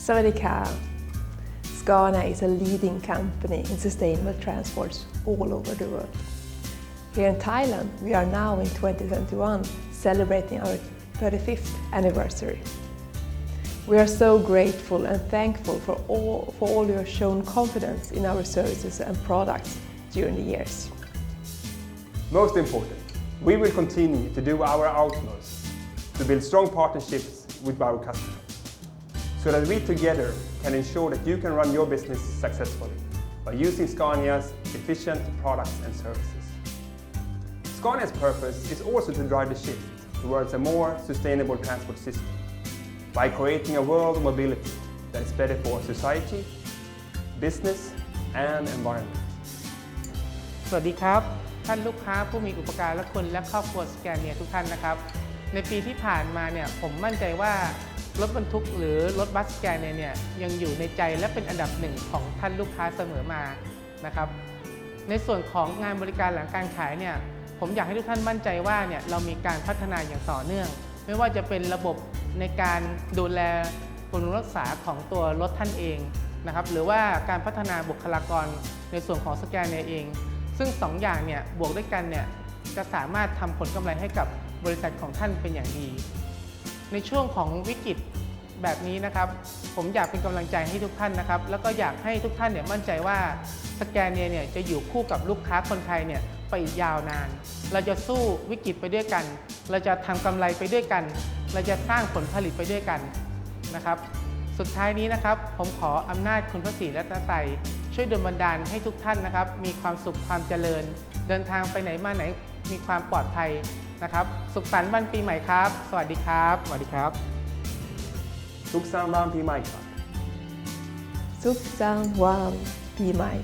Sawadika. Scania is a leading company in sustainable transports all over the world. Here in Thailand, we are now in 2021 celebrating our 35th anniversary. We are so grateful and thankful for all, for all your shown confidence in our services and products during the years. Most important, we will continue to do our utmost to build strong partnerships with our customers so that we together can ensure that you can run your business successfully by using Scania's efficient products and services. Scania's purpose is also to drive the shift towards a more sustainable transport system by creating a world of mobility that is better for society, business, and environment. สวัสดีครับ ท่านลูกค้าผู้มีอุปการะคุณและครอบครัวสแกนเนียทุกท่านนะครับ ในปีที่ผ่านมาเนี่ยผมมั่นใจว่า รถบรรทุกหรือรถบัสแกนเนียเนี่ยยังอยู่ในใจและเป็นอันดับหนึ่งของท่านลูกค้าเสมอมานะครับ ในส่วนของงานบริการหลังการขายเนี่ยผมอยากให้ทุกท่านมั่นใจว่าเนี่ยเรามีการพัฒนาอย่างต่อเนื่อง ไม่ว่าจะเป็นระบบในการดูแลบำรุงรักษาของตัวรถท่านเองนะครับหรือว่าการพัฒนาบุคลากรในส่วนของสแกนเนียเอง ซึ่งสองอย่างเนี่ยบวกด้วยกันเนี่ยจะสามารถทำผลกำไรให้กับบริษัทของท่านเป็นอย่างดี ในช่วงของวิกฤตแบบนี้นะครับ ผมอยากเป็นกำลังใจให้ทุกท่านนะครับ แล้วก็อยากให้ทุกท่านเนี่ยมั่นใจว่าสแกนเนียเนี่ยจะอยู่คู่กับลูกค้าคนไทยเนี่ยไปยาวนาน เราจะสู้วิกฤตไปด้วยกัน เราจะทำกำไรไปด้วยกัน เราจะสร้างผลผลิตไปด้วยกันนะครับ สุดท้ายนี้นะครับ ผมขออำนาจคุณพระศรีรัตนตรัยช่วยดลบันดาลให้ทุกท่านนะครับ มีความสุขความเจริญ เดินทางไปไหนมาไหน มีความปลอดภัยนะครับ สุขสันต์วันปีใหม่ครับ สวัสดีครับ สวัสดีครับทุกสร้างบ้านพี่ใหม่ครับ Sup San Juan Pi Mai.